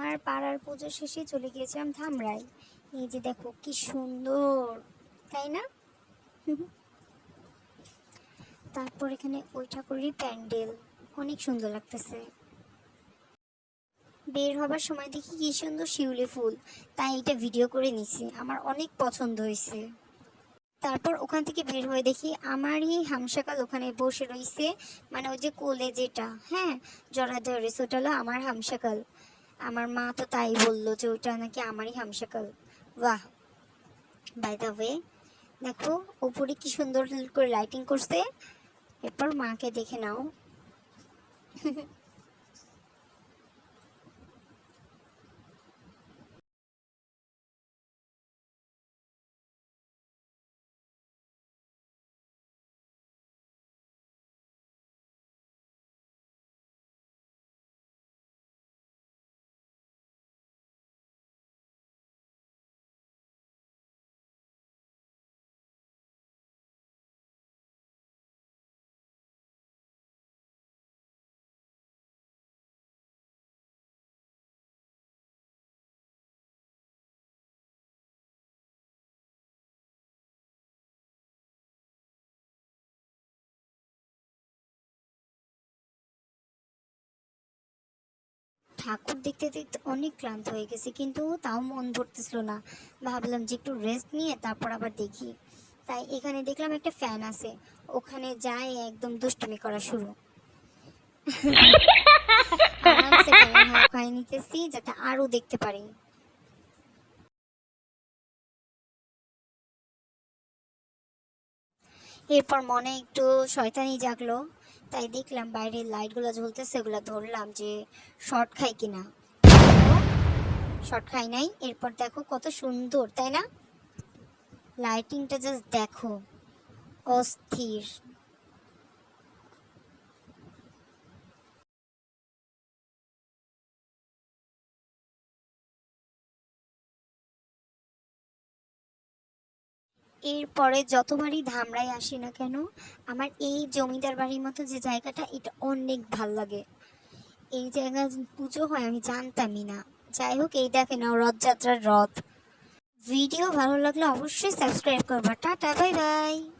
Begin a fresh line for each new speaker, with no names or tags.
আমার পাড়ার পুজো শেষে চলে গিয়েছিলাম ধামরাই। এই যে দেখো, কি সুন্দর, তাই না? তারপর এখানে ওই ঠাকুরেরই প্যান্ডেল, অনেক সুন্দর লাগতেছে। বের হবার সময় দেখি কি সুন্দর শিউলি ফুল, তাই এটা ভিডিও করে নিছি, আমার অনেক পছন্দ হয়েছে। তারপর ওখান থেকে বের হয়ে দেখি আমারই হামসাকাল ওখানে বসে রয়েছে মানে ওই যে কোলে যেটা হ্যাঁ জড়া ধরে ওটা হলো আমার হামসাকাল। আমার মা তো তাই বলল যে ওইটা নাকি আমারই হামশাকাল। বাহ। বাই দা ওয়ে দেখো, উপরে কি সুন্দর করে লাইটিং করছে। এরপর মাকে দেখে নাও। ঠাকুর দেখতে দেখতে অনেক ক্লান্ত হয়ে গেছি, কিন্তু তাও মন ভরতেছিল না। ভাবলাম যে একটু রেস্ট নিয়ে তারপর আবার দেখি। তাই এখানে দেখলাম একটা ফ্যান আছে, ওখানে যাই একদম দুষ্টুমি করা শুরু। আরামসে নিতেছি যাতে আরও দেখতে পারি। এরপর মনে একটু শয়তানি জাগলো। তাই দেখলাম বাইরের লাইটগুলো জ্বলতেছে সেগুলো ধরলাম যে শর্ট খাই কিনা। শর্ট খাই নাই, এরপর দেখো কত সুন্দর, তাই না? লাইটিংটা জাস্ট দেখো, অস্থির। এরপরে যতবারই ধামরাই আসি না কেন, আমার এই জমিদার বাড়ির মতো যে জায়গাটা, এটা অনেক ভালো লাগে। এই জায়গা পুজো হয় আমি জানতামই না। যাই হোক, এই দেখে নাও রথযাত্রার রথ। ভিডিও ভালো লাগলে অবশ্যই সাবস্ক্রাইব করবা। Tata, bye bye.